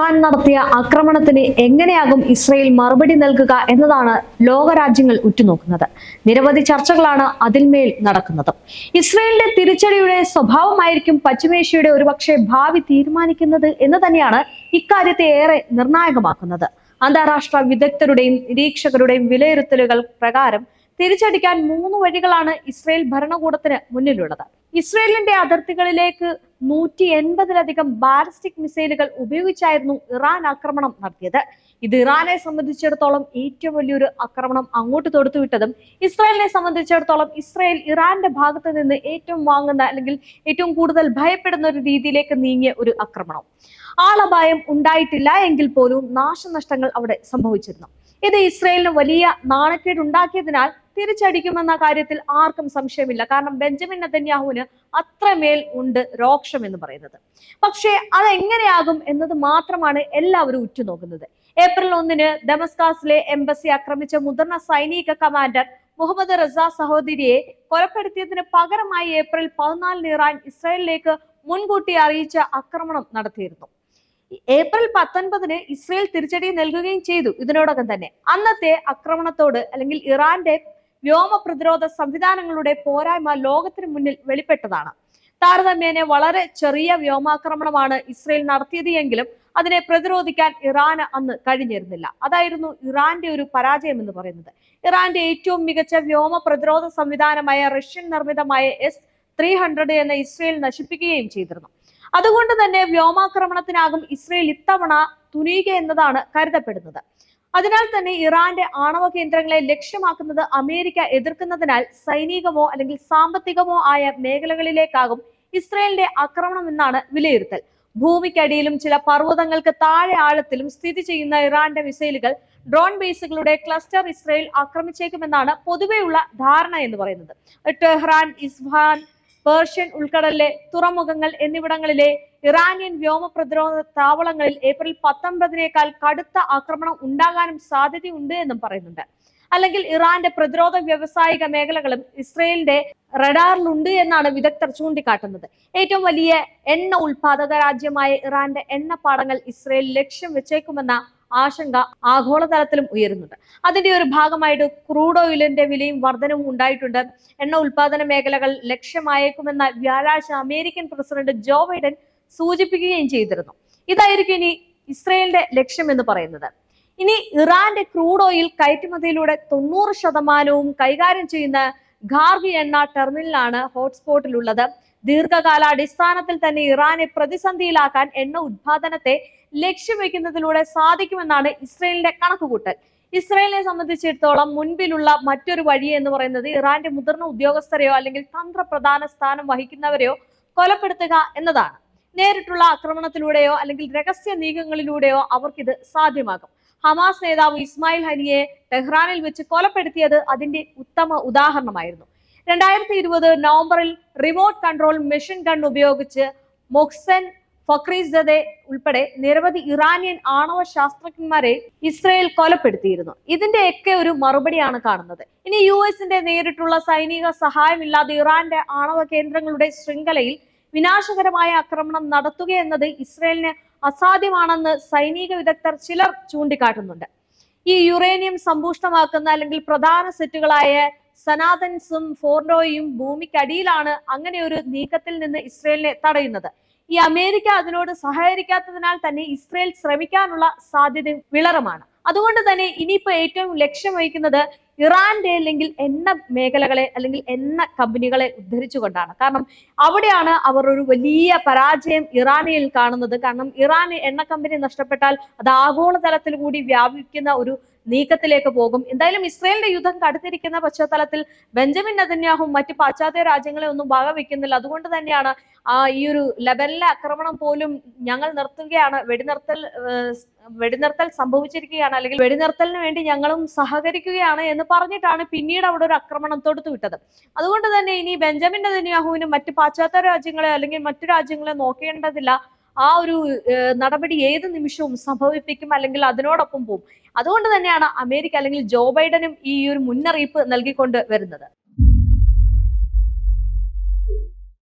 Iran നടത്തിയ ആക്രമണത്തിന് എങ്ങനെയാകും Israel മറുപടി നൽകുക എന്നതാണ് ലോകരാജ്യങ്ങൾ ഉറ്റുനോക്കുന്നത്. നിരവധി ചർച്ചകളാണ് അതിന്മേൽ നടക്കുന്നത്. ഇസ്രയേലിന്റെ തിരിച്ചടിയുടെ സ്വഭാവമായിരിക്കും പശ്ചിമേഷ്യയുടെ ഒരുപക്ഷെ ഭാവി തീരുമാനിക്കുന്നത് എന്ന് തന്നെയാണ് ഇക്കാര്യത്തെ ഏറെ നിർണായകമാക്കുന്നത്. അന്താരാഷ്ട്ര വിദഗ്ധരുടെയും നിരീക്ഷകരുടെയും വിലയിരുത്തലുകൾ പ്രകാരം തിരിച്ചടിക്കാൻ മൂന്ന് വഴികളാണ് ഇസ്രയേൽ ഭരണകൂടത്തിന് മുന്നിലുള്ളത്. ഇസ്രയേലിന്റെ അതിർത്തികളിലേക്ക് നൂറ്റി എൺപതിലധികം ബാലിസ്റ്റിക് മിസൈലുകൾ ഉപയോഗിച്ചായിരുന്നു ഇറാൻ ആക്രമണം നടത്തിയത്. ഇത് ഇറാനെ സംബന്ധിച്ചിടത്തോളം ഏറ്റവും വലിയൊരു ആക്രമണം അങ്ങോട്ട് തൊടുത്തുവിട്ടതും ഇസ്രായേലിനെ സംബന്ധിച്ചിടത്തോളം ഇസ്രായേൽ ഇറാന്റെ ഭാഗത്ത് നിന്ന് ഏറ്റവും വാങ്ങുന്ന അല്ലെങ്കിൽ ഏറ്റവും കൂടുതൽ ഭയപ്പെടുന്ന ഒരു രീതിയിലേക്ക് നീങ്ങിയ ഒരു ആക്രമണം. ആളപായം ഉണ്ടായിട്ടില്ല എങ്കിൽ പോലും നാശനഷ്ടങ്ങൾ അവിടെ സംഭവിച്ചിരുന്നു. ഇത് ഇസ്രയേലിന് വലിയ നാണക്കേട് ഉണ്ടാക്കിയതിനാൽ തിരിച്ചടിക്കുമെന്ന കാര്യത്തിൽ ആർക്കും സംശയമില്ല. കാരണം ബെഞ്ചമിൻ നെതന്യാഹുവിന് അത്രമേൽ ഉണ്ട് രോക്ഷം എന്ന് പറയുന്നത്. പക്ഷേ അതെങ്ങനെയാകും എന്നത് മാത്രമാണ് എല്ലാവരും ഉറ്റുനോക്കുന്നത്. ഏപ്രിൽ ഒന്നിന് ഡെമസ്കാസിലെ എംബസി ആക്രമിച്ച മുതിർന്ന സൈനിക കമാൻഡർ മുഹമ്മദ് റസ സഹോദരിയെ കൊലപ്പെടുത്തിയതിന് പകരമായി ഏപ്രിൽ പതിനാലിന് ഇറാൻ ഇസ്രായേലിലേക്ക് മുൻകൂട്ടി അറിയിച്ച ആക്രമണം നടത്തിയിരുന്നു. ഏപ്രിൽ പത്തൊൻപതിന് ഇസ്രയേൽ തിരിച്ചടി നൽകുകയും ചെയ്തു. ഇതിനോടകം തന്നെ അന്നത്തെ ആക്രമണത്തോട് അല്ലെങ്കിൽ ഇറാന്റെ വ്യോമ പ്രതിരോധ സംവിധാനങ്ങളുടെ പോരായ്മ ലോകത്തിന് മുന്നിൽ വെളിപ്പെട്ടതാണ്. താരതമ്യേന വളരെ ചെറിയ വ്യോമാക്രമണമാണ് ഇസ്രയേൽ നടത്തിയത് എങ്കിലും അതിനെ പ്രതിരോധിക്കാൻ ഇറാന് അന്ന് കഴിഞ്ഞിരുന്നില്ല. അതായിരുന്നു ഇറാന്റെ ഒരു പരാജയം എന്ന് പറയുന്നത്. ഇറാന്റെ ഏറ്റവും മികച്ച വ്യോമ പ്രതിരോധ സംവിധാനമായ റഷ്യൻ നിർമ്മിതമായ എസ് ത്രീ ഹൺഡ്രഡ് എന്ന ഇസ്രയേൽ നശിപ്പിക്കുകയും ചെയ്തിരുന്നു. അതുകൊണ്ട് തന്നെ വ്യോമാക്രമണത്തിനാകും ഇസ്രയേൽ ഇത്തവണ തുനിയുക എന്നതാണ് കരുതപ്പെടുന്നത്. അതിനാൽ തന്നെ ഇറാന്റെ ആണവ കേന്ദ്രങ്ങളെ ലക്ഷ്യമാക്കുന്നത് അമേരിക്ക എതിർക്കുന്നതിനാൽ സൈനികമോ അല്ലെങ്കിൽ സാമ്പത്തികമോ ആയ മേഖലകളിലേക്കാകും ഇസ്രയേലിന്റെ ആക്രമണം എന്നാണ് വിലയിരുത്തൽ. ഭൂമിക്കടിയിലും ചില പർവതങ്ങൾക്ക് താഴെ ആഴത്തിലും സ്ഥിതി ചെയ്യുന്ന ഇറാന്റെ മിസൈലുകൾ ഡ്രോൺ ബേസുകളുടെ ക്ലസ്റ്റർ ഇസ്രയേൽ ആക്രമിച്ചേക്കുമെന്നാണ് പൊതുവെയുള്ള ധാരണ എന്ന് പറയുന്നത്. ടെഹ്റാൻ ഇസ്ഫാൻ പേർഷ്യൻ ഉൾക്കടലിലെ തുറമുഖങ്ങൾ എന്നിവിടങ്ങളിലെ ഇറാനിയൻ വ്യോമ പ്രതിരോധ താവളങ്ങളിൽ ഏപ്രിൽ പത്തൊമ്പതിനേക്കാൾ കടുത്ത ആക്രമണം ഉണ്ടാകാനും സാധ്യതയുണ്ട് എന്നും പറയുന്നുണ്ട്. അല്ലെങ്കിൽ ഇറാന്റെ പ്രതിരോധ വ്യവസായിക മേഖലകളും ഇസ്രയേലിന്റെ റഡാറിലുണ്ട് എന്നാണ് വിദഗ്ധർ ചൂണ്ടിക്കാട്ടുന്നത്. ഏറ്റവും വലിയ എണ്ണ ഉൽപാദക രാജ്യമായ ഇറാന്റെ എണ്ണപ്പാടങ്ങൾ ഇസ്രയേൽ ലക്ഷ്യം വെച്ചേക്കുമെന്ന ആശങ്ക ആഗോളതലത്തിലും ഉയരുന്നുണ്ട്. അതിന്റെ ഒരു ഭാഗമായിട്ട് ക്രൂഡ് ഓയിലിന്റെ വിലയും വർധനവും ഉണ്ടായിട്ടുണ്ട്. എണ്ണ ഉൽപാദന മേഖലകൾ ലക്ഷ്യമായേക്കുമെന്ന വ്യാഴാഴ്ച അമേരിക്കൻ പ്രസിഡന്റ് ജോ ബൈഡൻ സൂചിപ്പിക്കുകയും ചെയ്തിരുന്നു. ഇതായിരിക്കും ഇനി ഇസ്രയേലിന്റെ ലക്ഷ്യം എന്ന് പറയുന്നത്. ഇനി ഇറാന്റെ ക്രൂഡ് ഓയിൽ കയറ്റുമതിയിലൂടെ തൊണ്ണൂറ് ശതമാനവും കൈകാര്യം ചെയ്യുന്ന ഖാർഗി എണ്ണ ടെർമിനലാണ് ഹോട്ട്സ്പോട്ടിലുള്ളത്. ദീർഘകാലാടിസ്ഥാനത്തിൽ തന്നെ ഇറാനെ പ്രതിസന്ധിയിലാക്കാൻ എണ്ണ ഉത്പാദനത്തെ ലക്ഷ്യം വെക്കുന്നതിലൂടെ സാധിക്കുമെന്നാണ് ഇസ്രയേലിന്റെ കണക്കുകൂട്ടൽ. ഇസ്രയേലിനെ സംബന്ധിച്ചിടത്തോളം മുൻപിലുള്ള മറ്റൊരു വഴി എന്ന് പറയുന്നത് ഇറാന്റെ മുതിർന്ന ഉദ്യോഗസ്ഥരെയോ അല്ലെങ്കിൽ തന്ത്രപ്രധാന സ്ഥാനം വഹിക്കുന്നവരെയോ കൊലപ്പെടുത്തുക എന്നതാണ്. നേരിട്ടുള്ള ആക്രമണത്തിലൂടെയോ അല്ലെങ്കിൽ രഹസ്യ നീക്കങ്ങളിലൂടെയോ അവർക്കിത് സാധ്യമാകും. ഹമാസ് നേതാവ് ഇസ്മായിൽ ഹനിയെ ടെഹ്റാനിൽ വെച്ച് കൊലപ്പെടുത്തിയത് അതിന്റെ ഉത്തമ ഉദാഹരണമായിരുന്നു. രണ്ടായിരത്തി ഇരുപത് നവംബറിൽ റിമോട്ട് കൺട്രോൾ മെഷീൻ ഗൺ ഉപയോഗിച്ച് മൊഹ്സൻ ഫക്രീസദെ ഉൾപ്പെടെ നിരവധി ഇറാനിയൻ ആണവ ശാസ്ത്രജ്ഞന്മാരെ ഇസ്രയേൽ കൊലപ്പെടുത്തിയിരുന്നു. ഇതിന്റെയൊക്കെ ഒരു മറുപടിയാണ് കാണുന്നത്. ഇനി യു എസിന്റെ നേരിട്ടുള്ള സൈനിക സഹായമില്ലാതെ ഇറാന്റെ ആണവ കേന്ദ്രങ്ങളുടെ ശൃംഖലയിൽ വിനാശകരമായ ആക്രമണം നടത്തുക എന്നത് ഇസ്രയേലിന് അസാധ്യമാണെന്ന് സൈനിക വിദഗ്ധർ ചിലർ ചൂണ്ടിക്കാട്ടുന്നുണ്ട്. ഈ യുറേനിയം സമ്പുഷ്ടമാക്കുന്ന അല്ലെങ്കിൽ പ്രധാന സെറ്റുകളായ സനാതൻസും ഫോർഡോയും ഭൂമിക്കടിയിലാണ് അങ്ങനെ ഒരു നീക്കത്തിൽ നിന്ന് ഇസ്രയേലിനെ തടയുന്നത്. ഈ അമേരിക്ക അതിനോട് സഹകരിക്കാത്തതിനാൽ തന്നെ ഇസ്രയേൽ ശ്രമിക്കാനുള്ള സാധ്യത വിളറമാണ്. അതുകൊണ്ട് തന്നെ ഇനിയിപ്പോ ഏറ്റവും ലക്ഷ്യം വഹിക്കുന്നത് ഇറാന്റെ അല്ലെങ്കിൽ എണ്ണ മേഖലകളെ അല്ലെങ്കിൽ എണ്ണ കമ്പനികളെ ഉദ്ധരിച്ചുകൊണ്ടാണ്. കാരണം അവിടെയാണ് അവർ ഒരു വലിയ പരാജയം ഇറാനിൽ കാണുന്നത്. കാരണം ഇറാൻ എണ്ണ കമ്പനി നഷ്ടപ്പെട്ടാൽ അത് ആഗോളതലത്തിൽ കൂടി വ്യാപിക്കുന്ന ഒരു നീക്കത്തിലേക്ക് പോകും. എന്തായാലും ഇസ്രയേലിന്റെ യുദ്ധം കടുത്തിരിക്കുന്ന പശ്ചാത്തലത്തിൽ ബെഞ്ചമിൻ നെതന്യാഹും മറ്റ് പാശ്ചാത്യ രാജ്യങ്ങളെ ഒന്നും വകവെക്കുന്നില്ല. അതുകൊണ്ട് തന്നെയാണ് ആ ഈ ഒരു ലബനിലെ ആക്രമണം പോലും ഞങ്ങൾ നിർത്തുകയാണ്. വെടിനിർത്തൽ വെടിനിർത്തൽ സംഭവിച്ചിരിക്കുകയാണ്. അല്ലെങ്കിൽ വെടിനിർത്തലിന് വേണ്ടി ഞങ്ങളും സഹകരിക്കുകയാണ് എന്ന് പറഞ്ഞിട്ടാണ് പിന്നീട് അവിടെ ഒരു ആക്രമണം തൊടുത്തു വിട്ടത്. അതുകൊണ്ട് തന്നെ ഇനി ബെഞ്ചമിൻ നെതന്യാഹുവിനും മറ്റ് പാശ്ചാത്യ രാജ്യങ്ങളെ അല്ലെങ്കിൽ മറ്റു രാജ്യങ്ങളെ നോക്കേണ്ടതില്ല. ആ ഒരു നടപടി ഏത് നിമിഷവും സംഭവിപ്പിക്കും അല്ലെങ്കിൽ അതിനോടൊപ്പം പോകും അതുകൊണ്ട് തന്നെയാണ് അമേരിക്ക അല്ലെങ്കിൽ ജോ ബൈഡനും ഈ ഒരു മുന്നറിയിപ്പ് നൽകിക്കൊണ്ട് വരുന്നത്.